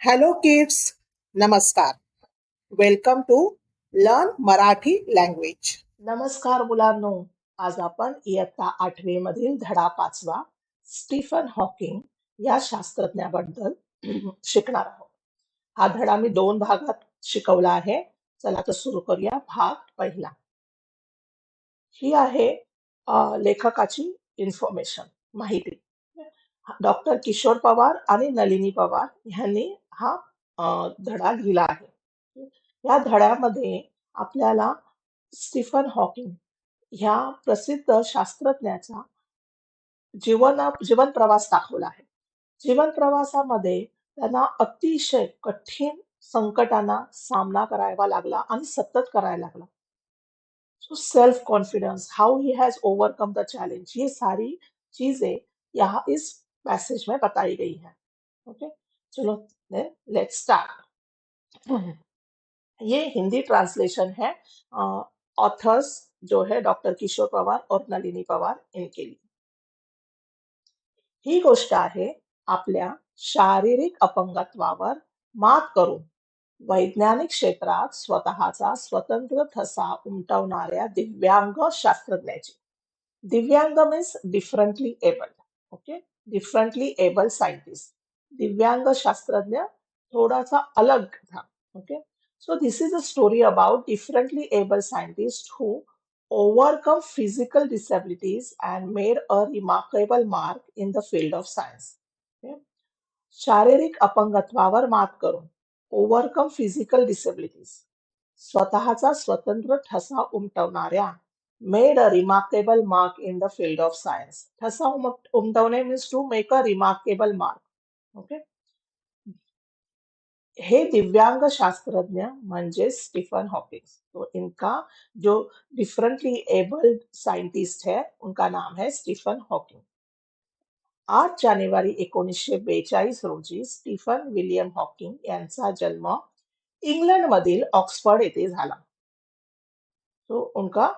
Hello kids नमस्कार welcome to learn Marathi language नमस्कार मुलांनो. आज आपण इयत्ता आठवी मधील धडा पाचवा स्टीफन हॉकिंग या शास्त्रज्ञाबद्दल शिकणार आहोत. हा धडा मी दोन भागात शिकवला आहे. चला तर सुरू करूया भाग पहिला. ही आहे लेखकाची इन्फॉर्मेशन माहिती. डॉक्टर किशोर पवार आणि नलिनी पवार ह्यांनी हा अ, धडा लिहिला आहे. या धड्यामध्ये आपल्याला स्टीफन हॉकिंग ह्या प्रसिद्ध शास्त्रज्ञाचा जीवन जीवन प्रवास दाखवला आहे. जीवन प्रवासामध्ये त्यांना अतिशय कठीण संकटांना सामना करावा लागला आणि सतत करायला लागला. So self confidence how he has overcome the challenge ही सारी चीजें यहाँ इस पैसेज में बताई गई है। ओके? चलो लेट्स स्टार्ट ये हिंदी ट्रांसलेशन है ऑथर्स जो है डॉक्टर किशोर पवार और नलिनी पवार, इनके लिए। ही गोष्ट आहे आपल्या शारीरिक अपंगत्वावर मात करून वैज्ञानिक क्षेत्रात स्वतःचा स्वतंत्र ठसा उमटवणाऱ्या दिव्यांग शास्त्रज्ञाची। दिव्यांग means differently abled okay? Differently able scientist दिव्यांग शास्त्रज्ञ थोडासा अलग था okay so this is a story about differently able scientist who overcome physical disabilities and made a remarkable mark in the field of science. Okay? शारीरिक अपंगत्वावर मात करून overcome physical disabilities स्वतःचा स्वतंत्र ठसा उमटवणाऱ्या made a remarkable mark in the field of science ठसा उमट उमटवणे means to make a remarkable mark okay हे दिव्यांग शास्त्रज्ञ म्हणजे स्टीफन हॉकिंग तो इनका जो डिफरेंटली एबल्ड साइंटिस्ट है उनका नाम है स्टीफन हॉकिंग आठ जानेवारी एकोणीसशे बेचाळीस रोजी स्टीफन विलियम हॉकिंग यांचा जन्म इंग्लंडमधील ऑक्सफर्ड येथे झाला. तो उनका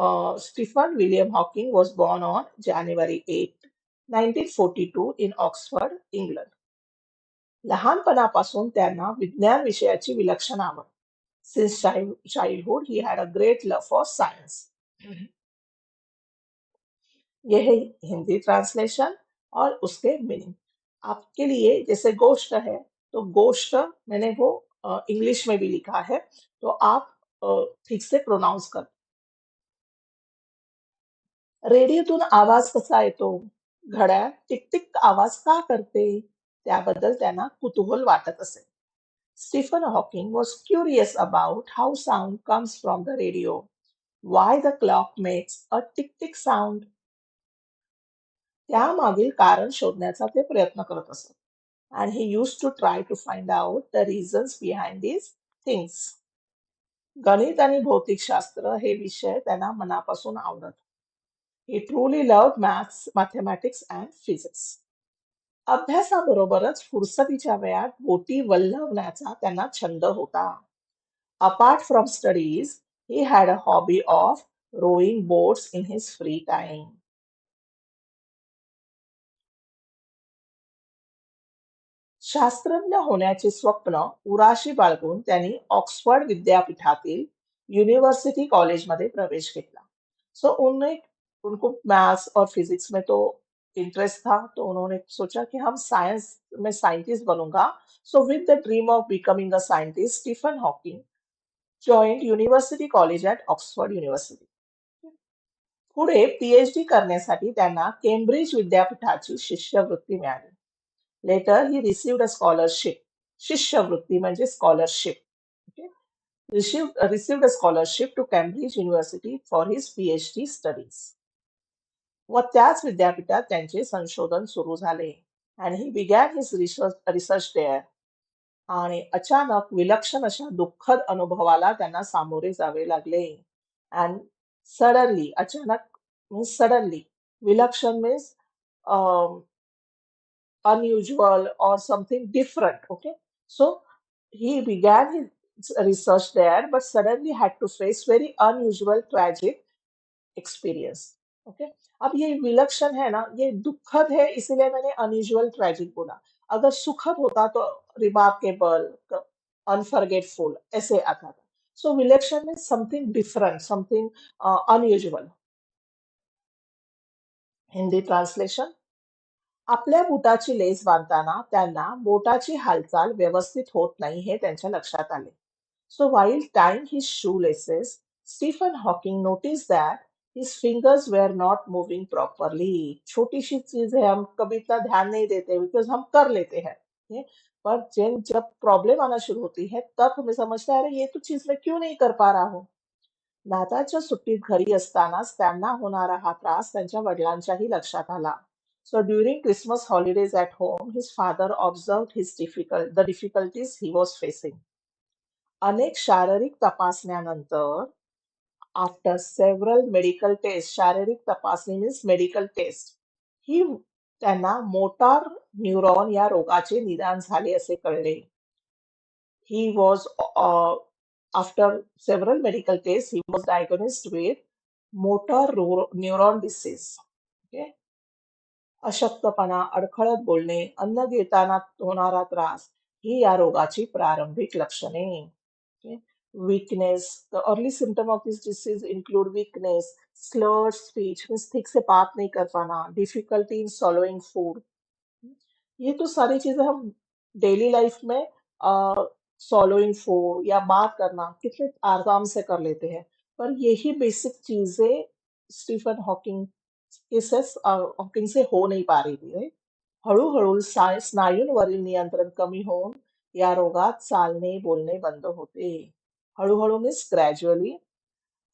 अ, Stephen William Hawking was born on January eight 1942 in Oxford England लहानपणापासून त्यांना विज्ञान विषयाची विलक्षण आवड. Since childhood he had a great love for science ये है हिंदी ट्रांसलेशन और उसके मीनिंग आपके लिए जैसे गोष्ट है तो गोष्ट मैंने वो इंग्लिश में भी लिखा है तो आप अ, ठीक से प्रोनाउंस कर रेडिओतून आवाज कसा येतो? घड्याळ टिकटिक आवाज का करते? त्याबद्दल त्यांना कुतूहल वाटत असे. Stephen Hawking was curious about how sound comes from the radio why the clock makes a tick tick sound त्यामागील कारण शोधण्याचा ते प्रयत्न करत असत and he used to try to find out the reasons behind these things. गणित आणि भौतिकशास्त्र हे विषय त्यांना मनापासून आवडत. He truly love maths mathematics and physics अभ्यासाबरोबरच फुरसतीच्या वेळात बोटी वल्लवण्याचा त्यांना छंद होता. Apart from studies he had a hobby of rowing boats in his free time शास्त्रज्ञ होण्याचे स्वप्न उराशी बाळगून त्यांनी ऑक्सफर्ड विद्यापीठातील युनिव्हर्सिटी कॉलेजमध्ये प्रवेश घेतला. सो so, उनको मैथ्स और फिजिक्स में तो इंटरेस्ट था तो उन्होंने सोचा कि हम साइंस में scientist बनूँगा। So with the dream of becoming a scientist Stephen Hawking joint university college at Oxford university पुढे पीएचडी करण्यासाठी त्यांना केम्ब्रिज विद्यापीठाची शिष्यवृत्ती मिळाली. Later he received a scholarship शिष्यवृत्ती म्हणजे scholarship received received a scholarship to Cambridge university for his PhD studies व त्याच विद्यापीठात त्यांचे संशोधन सुरू झाले. आणि he began his research research there आणि अचानक विलक्षण अशा दुःखद अनुभवाला त्यांना सामोरे जावे लागले. अँड सडनली अचानक मीन्स सडनली विलक्षण means unusual or something different okay so he began he research there but suddenly had to face very unusual tragic experience okay? अब ये विलक्षण है ना ये दुखद है इसीलिए मैंने अनयूजल ट्रेजिक बोला। अगर सुखद होता तो रिमार्केबल अनफॉरगेटफुल ऐसे आता था। सो विलक्षण में something different something unusual Hindi translation आपल्या बुटाची लेस बांधताना त्यांना बोटाची हालचाल व्यवस्थित होत नाही हे त्यांच्या लक्षात आले. So while tying his shoelaces, Stephen Hawking noticed that his fingers were not moving properly. छोटी सी चीज़ है, हम कभी इतना ध्यान नहीं देते बिकॉज़ हम कर लेते हैं पर जब जब प्रॉब्लम आना शुरू होती है, तब हमें समझता है, अरे, ये तो चीज़ मैं क्यों नहीं कर पा रहा हूँ? नाताळच्या सुट्टीत घरी असतानाच त्यांना होणारा हा त्रास त्यांच्या वडिलांच्याही लक्षात आला. So during Christmas holidays at home his father observe his difficult the difficulties he was facing अनेक शारीरिक तपासण्यानंतर आफ्टर सेव्हरल मेडिकल टेस्ट शारीरिक तपासणी मीन्स मेडिकल टेस्ट ही त्यांना मोटार न्यूरॉन या रोगाचे निदान झाले असे कळले. He was after several medical test he was diagnosed with motor neuron disease okay अशक्तपणा अडखळत बोलणे अन्न घेताना होणारा त्रास ही या रोगाची प्रारंभिक लक्षणे. Weakness. The early symptom of this disease include weakness, slurred speech, means ठीक से बात नहीं कर पाना, difficulty in swallowing food. ये तो सारी चीज़ें हम डेली लाइफ में सॉलोइंग फ़ूड या बात करना कितने आराम से कर लेते हैं पर यही बेसिक चीज़ें स्टीफन हॉकिंग से हॉकिंग से हो नहीं पा रही थी right? हळूहळू सा- स्नायूंवरील नियंत्रण कमी होऊन या रोगात चालणे बोलणे बंद होते हळूहळू means gradually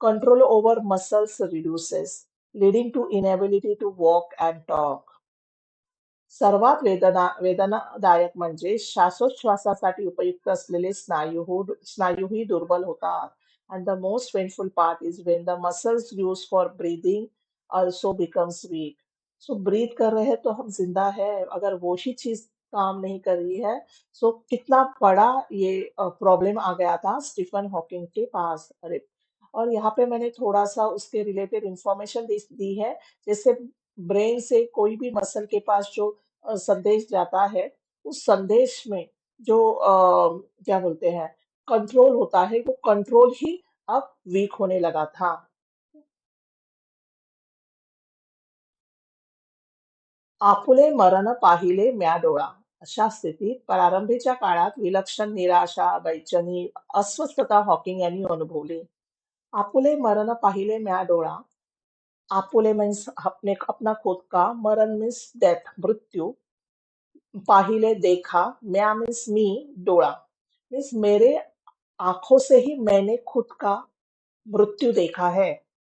control over muscles reduces leading to inability to walk and talk सर्वात वेदना, वेदनादायक म्हणजे श्वासोच्छवासासाठी उपयुक्त असलेले स्नायू हो- स्नायूही दुर्बल होतात. And the most painful part is when the muscles use for breathing also becomes weak so breathe कर रहे हैं तो हम ज़िंदा है। अगर वो ही चीज़ काम नहीं कर रही है। सो कितना बड़ा ये प्रॉब्लम आ गया था स्टीफन हॉकिंग के पास। अरे, और यहाँ पे मैंने थोड़ा सा उसके रिलेटेड इंफॉर्मेशन दी है, जैसे ब्रेन से कोई भी मसल के पास जो संदेश जाता है, उस संदेश में जो क्या बोलते हैं कंट्रोल होता है, वो कंट्रोल ही अब वीक होने लगा था। आपुले मरण पाहिले म्या डोळा. अशा स्थितीत प्रारंभीच्या काळात विलक्षण निराशा, बैचनी, अस्वस्थता हॉकिंग यांनी अनुभवली. आपुले मरण पाहिले म्या डोळा. आपुले मीन्स अपने अपना खुद का मरण मीन्स डेथ, मृत्यू पाहिले देखा, म्या मीन्स मी डोळा. मीन्स मेरे आँखों से ही मैंने खुद का मृत्यु देखा है.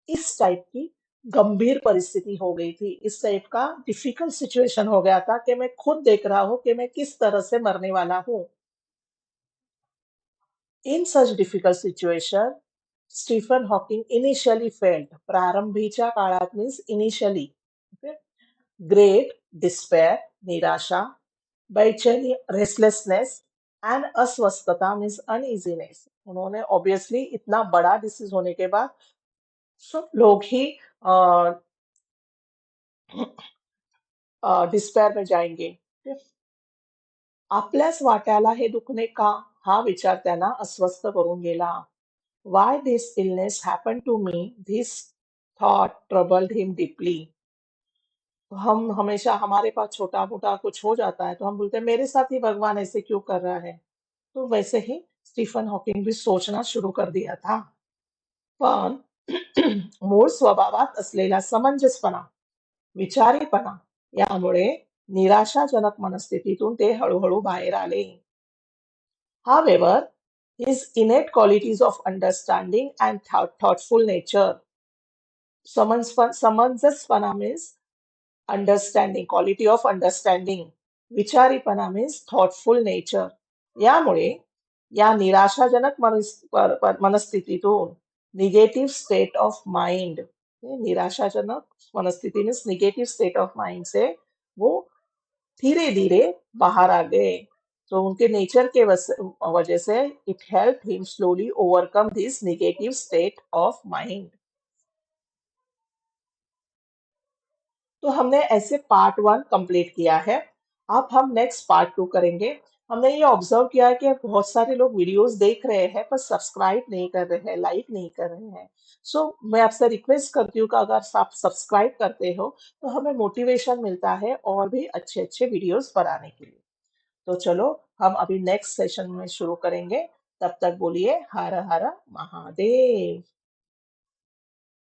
इस टाइप की गंभीर परिस्थिति हो गई थी। इस टाइप का डिफ़िकल्ट सिचुएशन हो गया था कि मैं खुद देख रहा हूँ कि मैं किस तरह से मरने वाला हूँ। In such difficult situation Stephen Hawking initially failed प्रारंभीच्या काळात मीन्स इनिशियली ग्रेट डिस्पेयर निराशा, बेचैनी रेस्टलेसनेस एंड अस्वस्थता मीन्स अनइजीनेस उन्होंने ऑब्वियसली इतना बड़ा डिसीज होने के बाद सब लोग ही डिस्पेयर में जाएँगे। आपल्याच वाट्याला हे दुखणे का, हा, विचार त्यांना अस्वस्थ करून गेला why this illness happen to me this thought troubled him deeply हम हमेशा हमारे पास छोटा मोटा कुछ हो जाता है तो हम बोलते हैं, मेरे साथ ही भगवान ऐसे क्यों कर रहा है? तो वैसे ही स्टीफन हॉकिंग भी सोचना शुरू कर दिया था। पण मूळ स्वभावात असलेला समंजसपणा विचारीपणा यामुळे निराशाजनक मनस्थितीतून ते हळूहळू बाहेर आले However, his innate qualities of understanding and thought- thoughtful nature, समंजस- समंजसपणा means understanding, quality of understanding, विचारीपणा means thoughtful nature, यामुळे या निराशाजनक मनस- पर- पर- मनस्थितीतून निगेटिव्ह स्टेट ऑफ़ माइंड निराशाजनक मनस्थिति means negative state of mind से वो धीरे धीरे बाहर आ गए। तो उनके नेचर के वजह से it help him slowly overcome this negative state of mind तो हमने ऐसे पार्ट वन कंप्लीट किया है। अब हम नेक्स्ट पार्ट टू करेंगे। हमने ये ऑब्ज़र्व किया है कि बहुत सारे लोग वीडियोस देख रहे हैं पर सब्सक्राइब नहीं कर रहे हैं लाइक नहीं कर रहे हैं। सो so, मैं आपसे रिक्वेस्ट करती हूँ कि अगर आप सब्सक्राइब करते हो तो हमें मोटिवेशन मिलता है और भी अच्छे अच्छे वीडियोस बनाने के लिए। तो चलो हम अभी नेक्स्ट सेशन में शुरू करेंगे। तब तक बोलिए हर हर महादेव।